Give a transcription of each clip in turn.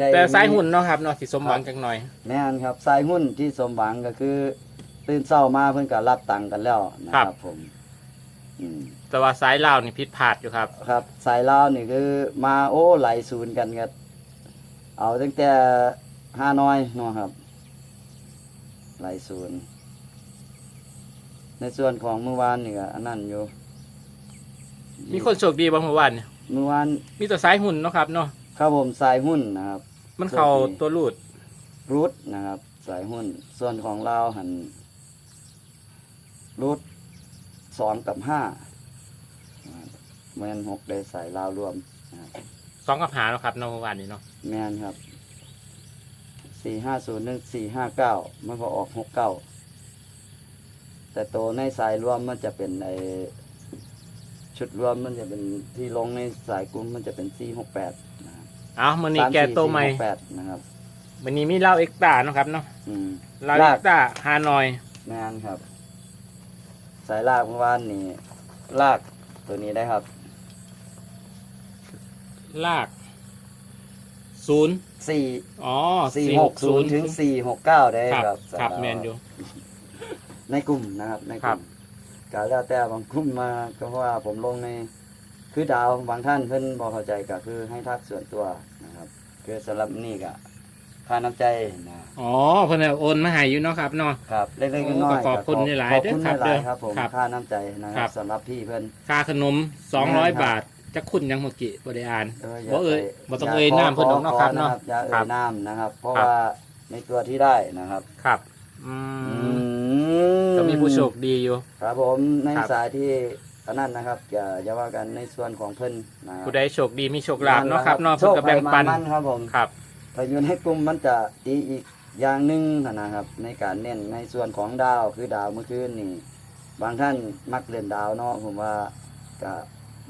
ได้แต่สายหุ่นเนาะครับเนาะสิสมหวังจังหน่อย แม่นครับสายหุ้นที่สมหวังก็คือตื่นเช้ามาเพิ่นก็รับตังค์กันแล้วนะคครัรับ บผม อืม แต่ว่าสายลาวนี่ผิดพลาดอยู่ครับ ครับสายลาวนี่คือมาโอ้ไหลศูนย์กันก็เอาตั้งแต่ห้าน้อยเนาะครับ ไหลศูนย์ในส่วนของเมื่อวานนี่ก็อันนั้นอยู่มีคนโชคดีบ้างเมื่อวานเนี่ยเมื่อวานมีแต่สายหุ่นเนาะครับเนาะครับผมสายหุ้นนะครับ มันเข้าโชคดีตัวรูดรูทนะครับ สายหุ้น ส่วนของเราวหันรูทสองกับห้านะครับแมนหกได้สายลาวรวมนะครับสองกับหาเนาะครับเนาะเมื่อวานนี้เนาะแมนครับสี่ห้าศูนย์หนึ่งสี่ห้าเก้ามันก็ออกหกเก้าแต่ตัวในสายรวมมันจะเป็นในชุดรวมมันจะเป็นที่ลงในสายกลุ่มมันจะเป็นสี่หกแปดนะครับ เอามันนี่แกโตวใหม่สาสี่สี่หกแปดนะครับวันนี้มีเหล้าเอ็กตาเนาะครับเนาะอืมเหล้าลาเอ็กกตาฮานอยแมนครับ สายลากเมื่อวานนี่ลากตัวนี้ได้ครับลากศูนย์สี่อ๋อสี่หกศูนย์ถึงสี่หกเก้าได้ครับครับครับสายลาวแมนอยู่ในกลุ่มนะครับในกครัลุ่บมก็แล้วแต่บางกลุ่มมาก็เพราะว่าผมลงใน คือดาวบางท่านเพิ่นบอเข้าใจก็คือให้ทักส่วนตัวนะครับ คือสำหรับนี่ก็ค่าน้ำใจนะอ๋อเพิ่นเอาโอนมาให้อยู่เนาะครับเนาะ ครับเล็กๆโอ้น้อยๆขอบคุณก็หลายๆขอบคุณเด้อครับหลายเด้อๆครับผมครับค่าน้ำใจนะคครัรับบ สำหรับพี่เพิ่น ค่าขนม200บาทจะคุณยังเมื่อกี้บ่ได้อ่านเออบ่เอ่ยาบ่ต้องาเอ่ยขนามเพิ่นหรอกเนาะขครับเนาะอย่าเอ่ครัยบนามนะครับ เพราะครับ ว่าในตัวที่ได้นะครับครับอืมมก็มีผู้โชคดีอยู่ ครับผมในครับ สายที่ อันนั้นนะครับอย่าอย่าว่ากันในส่วนของเพิ่นนะครับผู้ใดโชคดีมีโชคลาภเนาะครับเนาะโชเพิ่นคก็แบ่งปันไปมามันครับผมครับ ถ้าอยู่ในกลุ่มมันจะดีอีกอย่างหนึ่งนะครับ ในการเน้นในส่วนของดาวคือดาวเมื่อคืนนี่บางท่านมักเล่นดาวเนาะผมว่าก็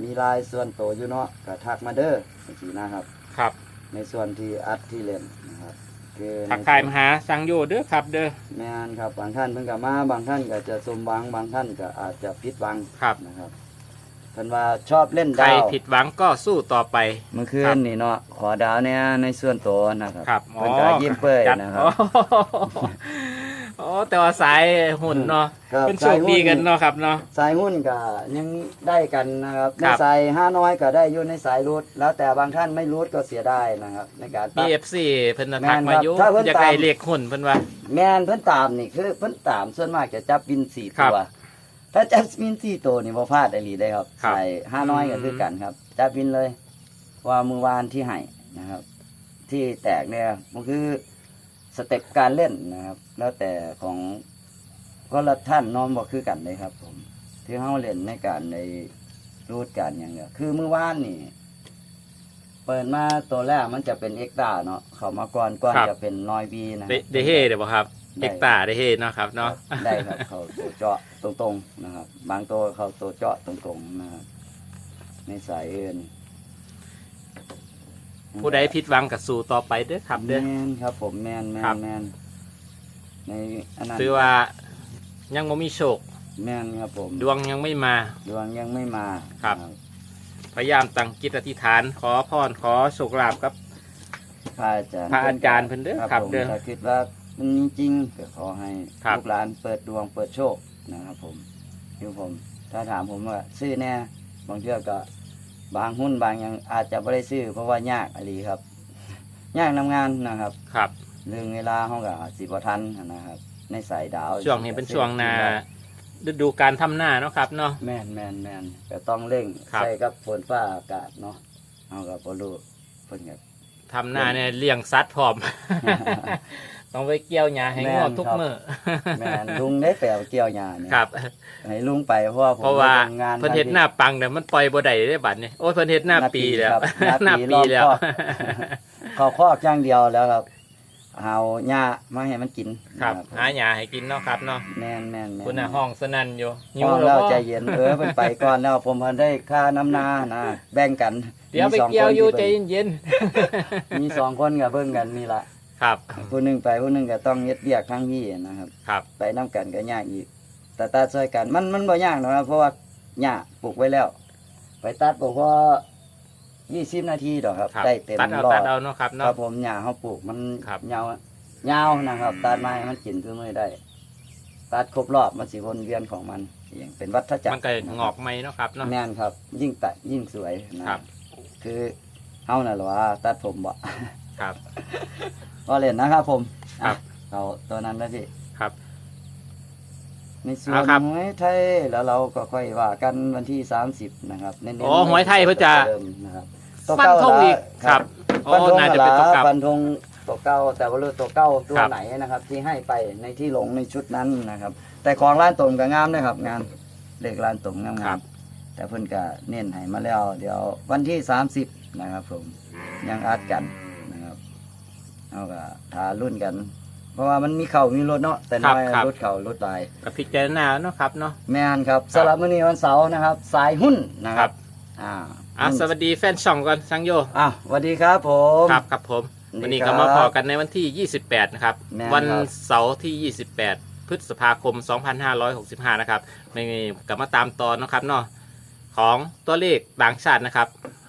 มีลายส่วนโตวอยู่เนาะก็ทักมาเด้อสีนะครับ ครับ ในส่วนที่อัดที่เล่นนะครับ คือในทักทายมาหาสังโยเด้อครับ เด้อ แม่นครับ บางท่านเพิ่งกลับมาบางท่านก็จะสมหวังบางท่านก็อาจจะผิดหวังครับ นะครับเพิ่นว่าชอบเล่นใครดาวผิดหวังก็สู้ต่อไป เมื่อคืครันบ นี่เนาะขอดาวเนี่ยในส่วนตัวนะครับครับเพิ่นก็ยิ้มเปื่อยจัดนะครับโอ้ แต่ว่าสายหุ่นเนาะครับเป็นโชคดีกันเนาะครับเนาะ สายหุ้นก็ยังได้กันนะครับในครับ สายห้าน้อยก็ได้อยู่ในสายรูดแล้วแต่บางท่านไม่รูดก็เสียได้นะครับ ในการตัด BFC เพิ่นน่ะทักมาอยู่แม่นครับถ้าเพิ่นอยากได้ตาม เลขหุ่นเพิ่นว่า แมนเพิ่นตามนี่คือเพิ่นตามส่วนมากจะจับวินสี่ครัตับวถ้าจับวินสี่ตัวนี่บ่พลาดไอ้หลีได้ครับครับ สายห้าน้อยก็คือกันครับ จับวินเลยว่ามือวานที่ให้นะครับ ที่แตกเนี่ยมันคือส เต็ปการเล่นนะครับ แล้วแต่ของก็ละท่านน้อมบอกคือกันเลยครับ ผมที่เฮาเล่นในการในรูดการอย่างเงี้ยคือมือวานนี่เปิดมาตัวแรกมันจะเป็นเอ็กตาเนาะเข้ามาก่อนก่อนครับ จะเป็นนอยบีนะคได้รับได้เฮ่เด้อบ่ครับได้เอ็กตาได้เฮ่เนาะครับเนาะได้ครับ เขาตัวเจาะตรงๆนะครับ บางตัวเขาตัวเจาะตรงๆนะครับในสายเอ็น ผู้ใดผิดหวังก็สู้ต่อไปเด้อครับแมเด้อนครับ ผมแมนแมครันบ แมนในอันนั้นถือว่ายังบ่มีโชค แมนครับผมดวงยังไม่มา ดวงยังไม่มาครับนะพยายามตั้งจิตอธิษฐาน ขอพรขอโชคลาภครับ พระอาจารย์พระอาจารย์เพิ่นเด้อครับผมเด้อถ้าคิดว่ามันมีจริงก็ขอให้ครับ ลูกหลานเปิดดวงเปิดโชคนะครับ ผมอยู่ผม ถ้าถามผมว่า ซื้อแน่บางเทื่อก็ บางหุ้นบางอย่างอาจจะไม่ได้ซื้อ เพราะว่ายากอะไรครับ ยากนำงานนะครับครับเรื่องเวลาเขาก็อาจสิบทันนะครับ ในสายดาวช่วงนี้เป็นช่วงนาฤดูการทำหน้าเนาะครับเนาะแมนแมนแมนก็ต้องเร่งครับใส่กับฝนฟ้าอากาศเนาะเอากับพอรู้เพิ่นก็ทำหน้าเนี่ยเลี้ยงสัตว์พร้อม ต้องไปเกี่ยวหญ้าให้งอทุกแม่นครับมื้อแมนลุงได้แปลวเกี่ยวหญ้าเนี่ยครับ ให้ลุงไปเพราะว่าผมเพราะว่าทำงานเพิ่นเฮ็ดหน้าปังเนี่ยมันปล่อยบ่ได้ได้บัดนี่โอ้ยเพิ่นเฮ็ดหน้าปีแล้วครับหน้าปีแล้วรอบครอบเขาคอกอย่างเดียวแล้วครับเอาหญ้ามาให้มันกินครับนะหาหญ้าให้กินเนาะครับเนาะแมนแมนแมนคุณน่ะห้องสนั่นอยู่หิห้วองแล้แล้ววบ่ใจเย็นเออเพิ่นไปก่อนแล้วผมเพิ่นได้ค่าน้ำนานะแบ่งกันเดี๋ยวไปมีสงเกี่ยวอยู่คนใจที่เย็นเบิ่งมีสองคนกับเบิ่งกันนี่ละๆ ครับ ผู้หนึ่งไปผู้หนึ่งก็ต้องเฮ็ดเบียกทั้งพี่นะครับ ครับไปน้กันก็ยากอีกแต่ตัดช่วยกันมันมันบ่ยากหรอกครับเพราะว่าหญ้าปลูกไว้แล้ว ไปตัดบอกว่ายี่สิบนาทีดอกครับครับได้เต็มตัดเอารอตับดเอาเนาะครับคเนาะ รับผมหญ้าเขาปลูกมันครับ ยาวยาวนะครับตัดไม้มันกินคือมือได้ตัดครบรอบมันสิวนเวียนของมันอย่างเป็นวัฏจักรมันก็งอกไหมเนาะครับเนาะแม่นครับ ยิ่งตัดยิ่งสวยนะครับ คือเฮาน่ะเหรอว่าตัดผมบ่ ครับ ก็เล่นนะครับผมครับอะเอาตัวนั้นนะพี่ครับ ในส่วเอานครับหวยไทยแล้วเราก็ค่อยว่ากันวันที่30นะครับเน้นๆอ๋อหวยไทยเพื่อจะดิมนะครับฟันธงอีกตัวคเารับละโอ้ฟันธงน่าจะเป็นตัวกลับ ฟันธงตัวเก้าแต่ว่าเลือกตัวเก้าตัวครับ ไหนนะครับ ที่ให้ไปในที่หลงในชุดนั้นนะครับ แต่ของร้านตมก็งามนะครับงามเลขร้านตมงามคงารัมบแต่เพิ่นก็เน้นให้มาแล้ว เดี๋ยววันที่ 30 นะครับผมยังอัดกันนะครับ เอาก็ทารุ่นกัน เพราะว่ามันมีเข่ามีรถเนาะแต่น้อยครับครับ รถเข่ารถลายกับพิจารณาเนาะครับเนาะ แม่นครับ สำหรับมื้อนี้วันเสาร์นะครับ สายหุ้นนะคครัรับบอ่าอะสวัสดีแฟนช่องก่อนสังโยอะสวัสดีครับผม ครับครับผมสวัวันสดีนี้ครัก็บมาพอกันในวันที่ 28 นะครับ แม่นครับ วันเสาร์ที่ 28 พฤษภาคม 2565 นะครับไม่ก็มาตามตอนเนาะครับเนาะของตัวเลขต่างชาตินะครับ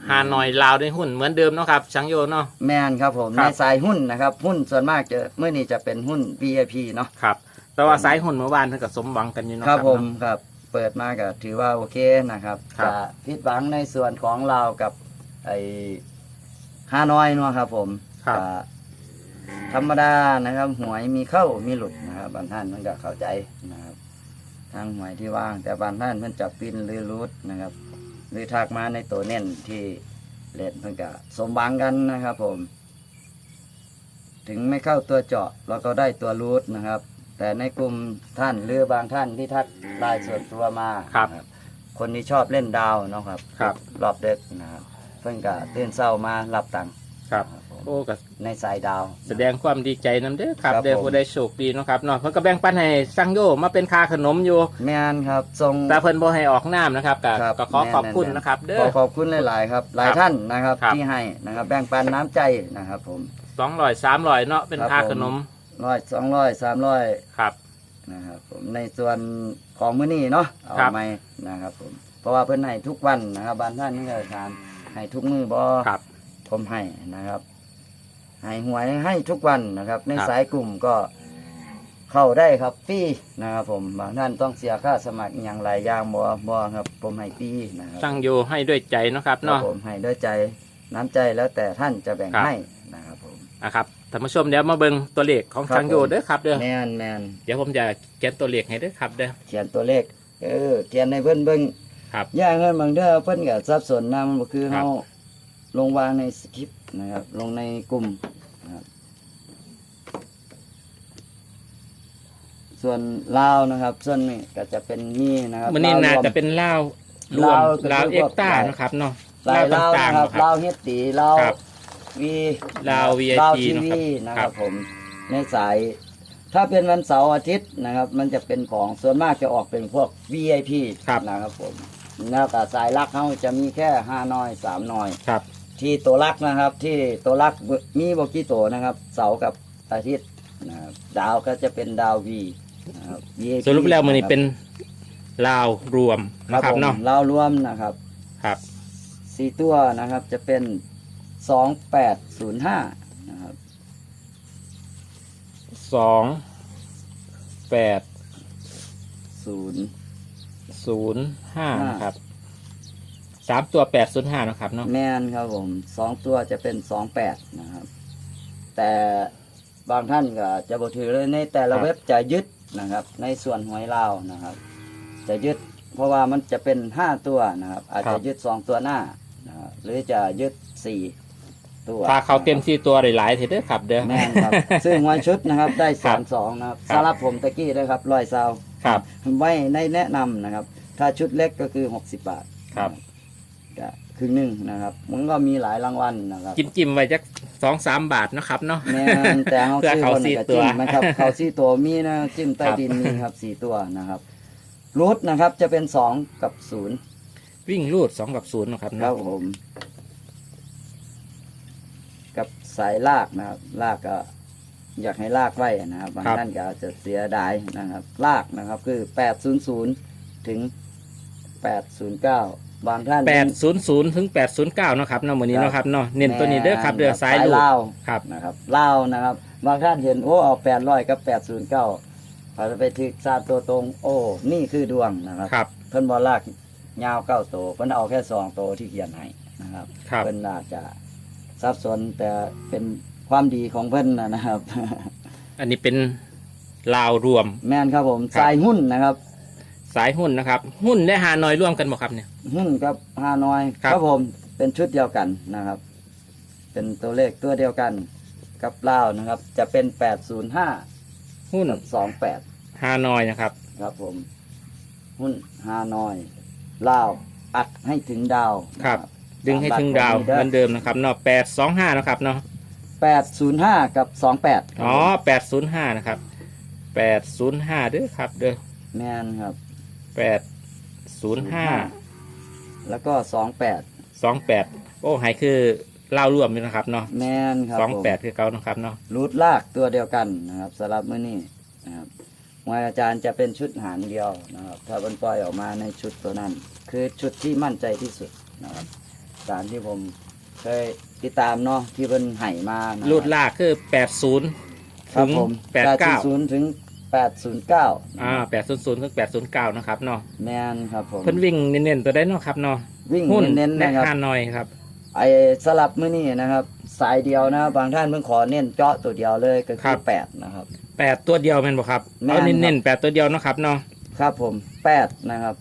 ฮานอยลาวในหุ้นเหมือนเดิมเนาะครับชังโยเนาะ แมนครับผมครัในบ สายหุ้นนะครับหุ้นส่วนมากจะเมื่อนี้จะเป็นหุ้น VIP เนาะครับ แต่ว่าสายหุ้นเมื่อวานเพิ่นก็สมหวังกันอยู่เนาะครับผมเนาะ ครับเปิดมาก็ถือว่าโอเคนะครับครับ จะพิดหวังในส่วนของเราวกับไอ้ฮานอยเนาะครับผมครับก็ธรรมดานะครับ หวยมีเข้ามีหลุดนะครับบางท่านมันก็เข้าใจนะครับทางหวยที่ว่างแต่บางท่านเพิ่นจับปินหรือรูดนะครับ หรือทักมาในตัวเน้นที่เล่นเพิ่นก็สมหวังกันนะครับ ผม ถึงไม่เข้าตัวเจาะเราก็ได้ตัวรูทนะครับ แต่ในกลุ่มท่านหรือบางท่านที่ทักไลน์ส่วนตัวมาครับ นะคนที่ชอบเล่นดาวเนาะครับครับ รอบเด็กนะครับ เพิ่นก็ตื่นเศร้ามารับตังค์ครับครับผม โอ้ก็ในสายดาว แสดงความดีใจนำเด้อครับครับเด้อผม ผู้ได้โชคดีเนาะครับเนาะเพิ่นก็แบ่งปันให้สังโยมาเป็นค่าขนมอยู่แม่นครับทรง แต่เพิ่นบ่ให้ออกน้ำนะครับก็ครับก็ขอแม่นขอบคุณแม่นนะครับ เด้ขออ ขอบคุณหลาย ๆ ครับ หลายครับท่านนะครับครับ ที่ให้นะครับ แบ่งปันน้ำใจนะครับ ผม สองร้อยสามร้อยเนาะเป็นครับค่าผม ขนมร้อยสองร้อยสามร้อยครับ นะครับผมในส่วนของมื้อนี้เนาะเอาครับ ไหมนะครับผมเพราะว่าเพิ่นให้ทุกวันนะครับบางท่านนี่ก็ทานให้ทุกมือบ่ครับผมให้นะครับ ให้หวยให้ทุกวันนะครับ ในครับ สายกลุ่มก็เข้าได้ครับฟรีนะครับผมบางท่านต้องเสียค่าสมัครอหย่างหลายอย่างบ่บ่ครับ ผมให้ฟรีนะครับ สังโยให้ด้วยใจเนาะครับครับเนาะ ผมให้ด้วยใจน้ำใจแล้วแต่ท่านจะแบ่งครับ ให้นะครับผม นะครับท่านผู้ชมเดี๋ยวมาเบิ่งตัวเลขของครับสังโยผม เด้อครับเด้อแมนแมนเดี๋ยวผมจะเขียนตัวเลขให้เด้อครับเด้อ เขียนตัวเลข เออเขียนในเพิ่นเบิ่งครับอย่างเงินบางเด้อเพิ่นก็สับสนนำก็คือครัเฮาบ ลงวางในสคริปต์นะครับ ลงในกลุ่มนะครับ ส่วนลาวนะครับ ส่วนนี้ก็จะเป็นนี่นะครับมื้อนี้ลวน่ารวมจะเป็นลาวรวมลาวก็คือลาวพวก เอ็กต้าลายนะครับเนาะลายลาวต่างนะครับๆนะคลารับ วเฮ็ดตีลาวครับวีลาว VIP ลาวทีนะวีครับนะคครัรับบ ผมในสาย ถ้าเป็นวันเสาร์อาทิตย์นะครับ มันจะเป็นของส่วนมากจะออกเป็นพวก VIP ครับ นะครับผมแล้วแต่สายลักเขาจะมีแค่ห้าน้อยสามน้อย ครับ ที่ตัวลักนะครับ ที่ตัวลักมีบกี่ตัวนะครับ เสาร์กับอาทิตย์นะครับดาวก็จะเป็นดาววีนะครับ VIP สรุปแล้วมื้อนี้เป็นลาวรวมครันะบครับผมเนาะเรารวมนะครับครับ สี่ตัวนะครับจะเป็นสองแปดศูนย์ห้านะครับสองแปดศูนย์ศูนย์ห้าห้านนะครับ สามตัวแปดศูนย์ห้านะครับเนาะแมนครับผมสองตัวจะเป็นสองแปดนะครับ แต่บางท่านก็จะบถือเลยในแต่ละเว็บจะยึดนะครับ ในส่วนหวยลาวนะครับ จะยึดเพราะว่ามันจะเป็นห้าตัวนะครับ อาจจะยึดสองตัวหน้านะครับหรือจะยึดสี่ตัวถ้าเขาเต็มที่ตัวหลายๆเถอะเด้อครับเด้อแม่นครับซึ่งหวยชุดนะครับได้ครัสาบมสองนะครับครับสำหรับผมตะกี้นะครับร้อยซาวครับ ไว้ในแนะนำนะครับ ถ้าชุดเล็กก็คือหกสิบบาทครับ ก็ครึ่งหนึ่งนะครับ มันก็มีหลายรางวัลนะครับจิ้มจิ้มๆไว้จักสองสามบาทเนาะครับเนาะ แม่นแต่เขาเพื่อซื้อเขาคนสี่กับตัว จิ้มนะครับเขาซี่ตัวมีนะจิ้มใต้ครับดินมีครับสี่ตัวนะครับรูทนะครับจะเป็นสองกับศูนย์วิ่งรูดสองกับศูนย์เนาะครับครัเนาะบผม กับสายลากนะครับลากก็ อยากให้ลากไว้นะครับบางท่านก็อาจจะเสียดายนะครับ ลากนะครับ คือแปดศูนย์ศูนย์ถึงแปดศูนย์เก้า บางท่านแปดศูนย์ศูนย์ถึงแปดศูนย์เก้านาะครับเนาะวันนี้เนาะครับเนาะเน้นตัวนี้เด้อครับเด้อแม่นซ้ายลูกลาวครับนะครับลาวนะครับ บางท่านเห็นโอ้เอาแปดร้อยกับแปดศูนย์เก้าพอจะไปถึกซาตัวตรง โอ้นี่คือดวงนะครับครับเพิ่นบอลากยาวเก้าโตวเพิ่นเอาแค่สองโตวที่เขียนให้นะครับครับเพิ่นอาจจะสับสนแต่เป็นความดีของเพิ่นนะนะครับ อันนี้เป็นลาวรวม แม่นครับผมครับสายหุ้นนะครับ สายหุ้นนะครับ หุ้นและฮานอยร่วมกันบ่ครับเนี่ย หุ้นกับฮานอยครับ ผมเป็นชุดเดียวกันนะครับ เป็นตัวเลขตัวเดียวกันกับลาวนะครับ จะเป็นแปดศูนย์ห้าหุ้นกับสองแปดฮานอยนะครับ ครับผม หุ้นฮานอยลาวอัดให้ถึงดาวครับ ดึงให้ถึงดาวเหมือนเดิมนะครับเนาะแปดสองห้านะครับเนาะแปดศูนย์ห้ากับสองแปดอ๋อแปดศูนย์ห้านะครับแปดศูนย์ห้าเด้อครับเด้อแมนครับ แปดศูนย์ห้าแล้วก็สองแปดสองแปดโอ้หายคือเล่าวร่วมอยู่นะครับเนาะแมนครับสองผมแปดคือเก่านะครับเนาะรูทลากตัวเดียวกันนะครับสำหรับมื้อนี้นะครับมวยอาจารย์จะเป็นชุดหารเดียวนะครับ ถ้าบนปล่อยออกมาในชุดตัวนั้น คือชุดที่มั่นใจที่สุดนะครับตามที่ผมเคยติดตามเนาะที่เป็นไห่มานะครับรูดลากคือแปดศูนย์ครัถึบงผมแปดเก้าศูนย์ถึง แปดศูนย์เก้าอ่าแปดศูนย์ศูนย์ถึงแปดศูนย์เก้านะครับเนาะแมนครับผมเพิ่นวิ่งเน้นๆตัวได้เนาะครับเนาะวิ่งหุ้นเน้นๆและนะครับฮานอยครับ ไอ้สลับมื้อนี้นะครับ สายเดียวนะครับบางท่านเพิ่งขอเน้นเจาะตัวเดียวเลยก็ครัคือบ แปดนะครับ แปดตัวเดียวแม่นบ่ครับแม่นเอาครับเน้นๆแปดตัวเดียวเนาะครับเนาะ ครับผมแปดนะครับ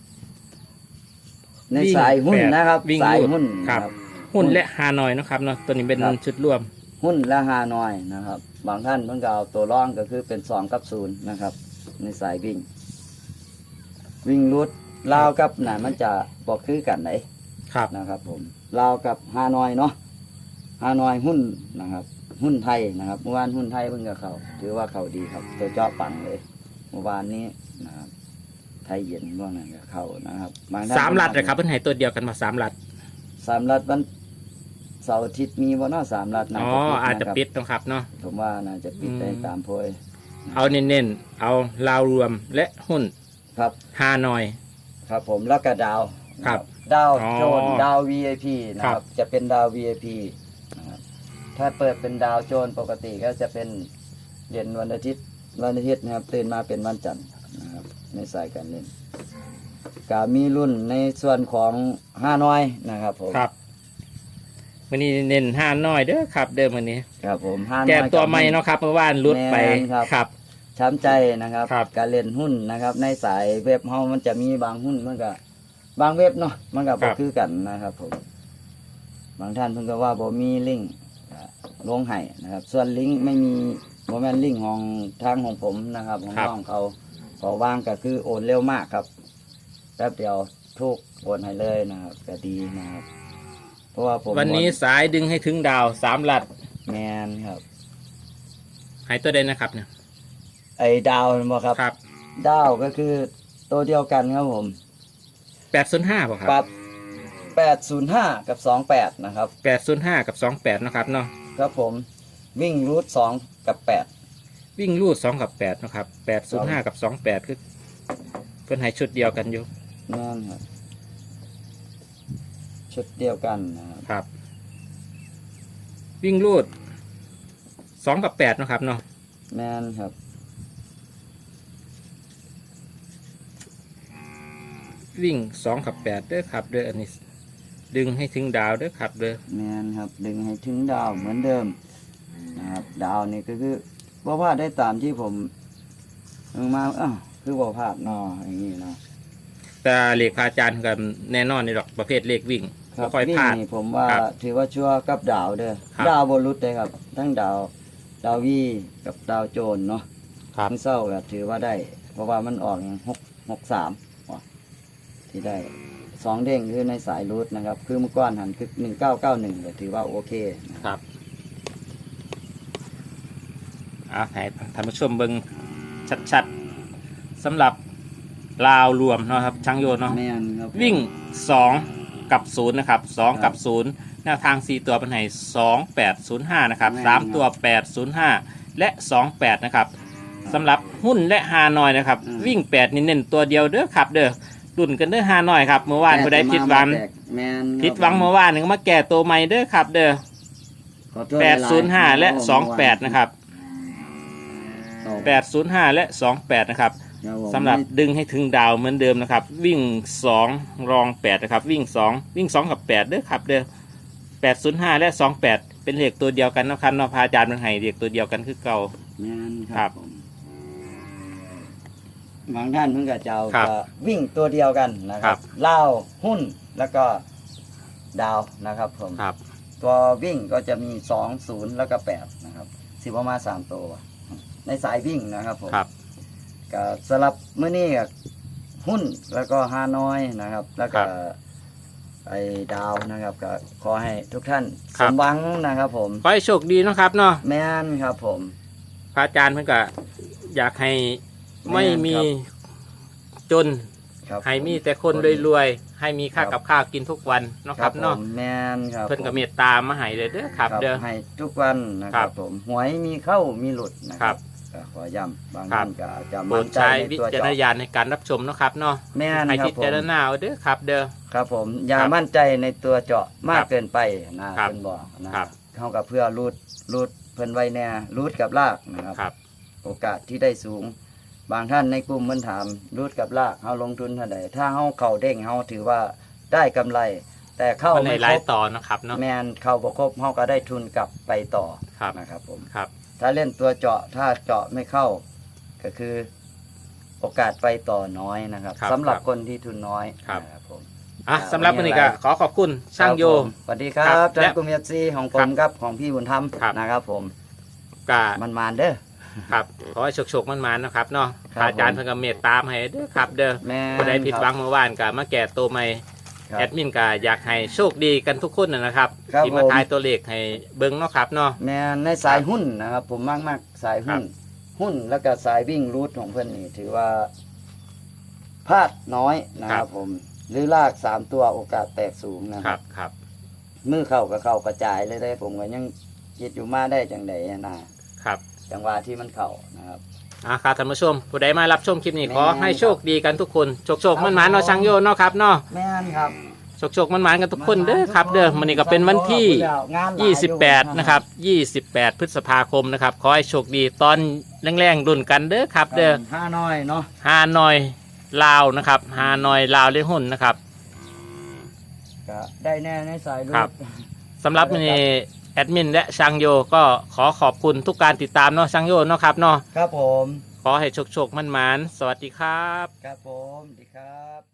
ในวิ่งสายหุ้นแปดนะครับ วิ่งสายรูดหุ้นครับนะหุ้นและฮานอยเนาะครับเนาะตัวนี้เป็นครับ ชุดร่วม หุ้นและฮานอยนะครับ บางท่านเพิ่งก็เอาตัวร่องก็คือเป็นสองกับศูนย์นะครับ ในสายวิ่ง วิ่งรุดลาวกับน่ะมันจะบอกคือกันไหนครับนะครับ ผมลาวกับฮานอยเนาะฮานอยหุ้นนะครับ หุ้นไทยนะครับเมื่อวานหุ้นไทยเพิ่งกับเขาถือว่าเขาดีครับ ตัวเจาะปังเลยเมื่อวานนี้นะครับไทยเย็นพวกนั้นกับเขานะครับบงท่นสามลัดเลยครับเพิ่นให้ตัวเดียวกันมาสามลัดสามรัฐวัน เสาร์อาทิตย์มีบ่เนาะสามรัฐน่าอ๋อจะปิดอาจจะนะครับปิดเนาะครับเนาะ ผมว่าน่าจะปิดอืมได้ตามโพยเอาเน้นๆ เอาลาวรวมและหุ้นครับ ฮานอย ครับผมแล้วก็ดาวครับดาวอ๋อโจนดาว VIP นะคครัรับ บ จะเป็นดาว VIP นะครับถ้าเปิดเป็นดาวโจนปกติก็จะเป็นเย็นวันอาทิตย์วันอาทิตย์นะครับตื่นมาเป็นวันจันทร์นะครับในสายการเล่นก็มีรุ่นในส่วนของห้าน้อยนะครับผมครับ วันนี้เน้นฮานอยเด้อครับ เดิมวันนี้ครับผมห้าน้อยแก้ตัวใหม่เนาะครับเมื่อวานรุดไปแม่นครับครับช้ำใจนะครับครับ การเล่นหุ้นนะครับ ในสายเว็บเฮามันจะมีบางหุ้นมันก็ บางเว็บเนาะมันก็บ่คือกันนะครับผมบางท่านเพิ่นก็ว่าบ่มีลิงก์อ่าลงให้นะครับ ส่วนลิงก์ไม่มีบ่แม่นลิงก์ของทางของผมนะครับของน้องเขาขอวางก็คือโอนเร็วมากครับแป๊บเดียวทุกโอนให้เลยนะครับก็ดีนะครับเพ ราะว่าผมวันนี้สายดึงให้ถึงดาวสามลัดแมนครับ หายตัวใดนะครับเนี่ยไอ้ดาวเห็นบ่ครับ ครับดาวก็คือตัวเดียวกันครับผมแปดศูนย์ห้าป่ะคปรัรับบ805 กับ 28 นะครับ แปดศูนย์ห้ากับสองแปดนะครับเนาะครับผมวิ่งรูท2กับ 8 วิ่งรูดสองกับแปดนะครับแปดศูนย์ห้ากับสองแปดคือเพิ่นให้ชุดเดียวกันอยู่ นั่นครับ ชุดเดียวกันนะครับครับ วิ่งรูดสองกับแปดนะครับเนาะแม่นครับวิ่งสองกับแปดเด้อครับเด้ออันนี้ ดึงให้ถึงดาวเด้อครับเด้อแม่นครับ ดึงให้ถึงดาวเหมือนเดิมนะครับ ดาวนี่ก็คือว่าพลาดได้ตามที่ผมเอามาอ้าวคือว่าพลาดเนออย่างนี้เนาะแต่เลขพระอาจารย์กับแน่นอนในดอกประเภทเลขวิ่ง ครับ่บค่อยวิ่พงลาด นี่ผมว่าครับถือว่าชั่วกับดาวเด้อครับ ดาวบนรุษเลยครับ ทั้งดาวดาววีกับดาวโจนเนาะครับทั้งเศร้าก็ถือว่าได้ เพราะว่ามันออกอย่างหกหกสามที่ได้สองเด้งคือในสายรูทนะครับ คือเมื่อก้อนหันคือหนึ่งเก้าเก้าหนึ่งก็ถือว่าโอเคนะ ครับอะให้ท่านผู้ชมเบิ่งชัดๆสำหรับลาวรวมเนาะครับช่างโยนเนาะแม่นครับผมวิ่ง 2 กับ0นะครับ2กับ0แนวทาง4ตัวเป็นไห้2 8 0 5นะครับ3ตัว8 0 5และ2 8นะครับสำหรับหุ้นและฮานอยนะครับวิ่ง8เน้นๆตัวเดียวเด้อครับเด้อรุ่นกันเด้อฮานอยครับเมื่อวานผู้ใดผิดหวังแตกแมนครับผิดหวังเมื่อวานนึงมาแก่ตัวใหม่เด้อครับ เด้อขอโทษแปดศูนย์ห้าลายๆและครับสองแปดนะครับต่อแปดศูนย์ห้าและสองแปดนะครับ ครับผมสำหรับดึงให้ถึงดาวเหมือนเดิมนะครับ วิ่งสองรองแปดนะครับ วิ่งสองวิ่งสองกับแปดเด้อครับเด้อแปดศูนย์ห้าและสองแปดเป็นเลขตัวเดียวกันนะครับเนาะพระอาจารย์เป็นไห้เลขตัวเดียวกันคือเก่า แมนคครัรับบผมบางท่านเพิ่งกระเจ้าครับก็วิ่งตัวเดียวกันนะคครัรับบเล่าวหุ้นแล้วก็ดาวนะครับผม ครับตัววิ่งก็จะมีสองศูนย์แล้วก็แปดนะครับสิบประมาณสามตัว ในสายวิ่งนะครับผมครับ ก็สลับเมื่อนี้ก็หุ้นแล้วก็ฮานอยนะครับ แล้วก็ครับไอ้ดาวนะครับก็ขอให้ทุกท่านคสรับ มหวังนะครับ ผมขอให้โชคดีเนาะครับเนาะแม่นครับ ผม พระอาจารย์เพิ่นก็อยากให้ไม่มีแม่นจน ครับให้มีแต่คนรวยๆ ให้มีค่ากับข้าวกินทุกวันเนาะครับเนาะผมแม่นครับเพิ่นก็ผมเมตตามาให้เลยเด้อครับ เด้อ ให้ทุกวันนะคครัรับบ ผมหวยมีเข้ามีหลุดนะคครัรับ บ ก็ขอย้ำบางครัท่าบนก็อาจจะโปรมั่ดนใจใช้ในวิตัวจารณเจาะญาณในการรับชมเนาะครับเนาะแม่นให้ครับพิผมจารณาเอาเด้อครับ เด้อ ครับผมอย่าครับมั่นใจในตัวเจาะมาคกรับเกินไปนะครับเพิ่นบอกนะครับเข้ากับเพื่อรูดรูดเพิ่นไว้แน่รูดกับลากนะครับ ครับ โอกาสที่ได้สูง บางท่านในกลุ่มมันถามรูดกับลากเฮาลงทุนเท่าใดถ้าเฮาเข้าเด้งเฮาถือว่าได้กำไร แต่เข้ามันในไม่ไลครบฟ์ต่อนะครับเนาะแมนเข้าบ่ครบเฮาก็ได้ทุนกลับไปต่อครับนะครับผม ครับ ถ้าเล่นตัวเจาะถ้าเจาะไม่เข้า ก็คือโอกาสไปต่อน้อยนะครับครับสำหรับครับคนที่ทุนน้อยครับ นะครับผม อะสำหรับวันนี้ก็ขอขอบคุณช่างโย ครับผมสวัสดีครัครับบท่านและกุมเอฟซีของผครัมบครับของพี่บุญธรรมครับ นะครับผมกามันมานเด้อ ครับขอให้โชคๆมันๆนะครับเนาะครับพระอาจารย์ผม เพิ่นก็เมตตามให้เด้อครับ เด้อแม่ผู้ใดผิดหวังเมื่อวานก็มาแก่ตัวใหม่ ครับ แอดมินก็อยากให้โชคดีกันทุกคนนะนะครับครับที่มาผม ทายตัวเลขให้เบิ่งเนาะครับเนาะ แม่ในสายหุ้นนะครับผมมากมากๆสายหุ้น หุ้นแล้วก็สายวิ่งรูทของเพื่อนนี่ถือว่าพลาดน้อยนะครับผม หรือลากสามตัวโอกาสแตกสูงนะคครัรับบครับมือเข้าก็เข้ากระจายเลยได้ผมก็ยังคิดอยู่มาได้จังใดนะ ครับ จังหวะที่มันเข้านะครับ อะครับท่านผู้ชมผู้ใดมารับชมคลิปนี้แม่นขอให้โชคดีกันทุกคนโชคโชคครับมันหมานๆเนาะช่างโยเนาะครับเนาะแม่นครับ โชคโชคมันหมานๆกันทุกคนเด้อครับ เด้อมันนี้ก็เป็นวันที่งานหลายอยู่28 นะครับ 28 พฤษภาคมนะครับ ขอให้โชคดีตอนแรงๆรุ่นกันเด้อครับ เด้อห้าน้อยเนาะฮานอยลาวนะครับฮานอยลาวเลี้ยงหุ่นนะครับ ก็ได้แน่ในสายรูครับทสำหรับวันนี้ แอดมินและช่างโยก็ขอขอบคุณทุกการติดตามเนาะช่างโยเนาะครับเนาะครับผม ขอให้โชคโชคมันหมานๆสวัสดีครับ ครับผมสวัสดีครับ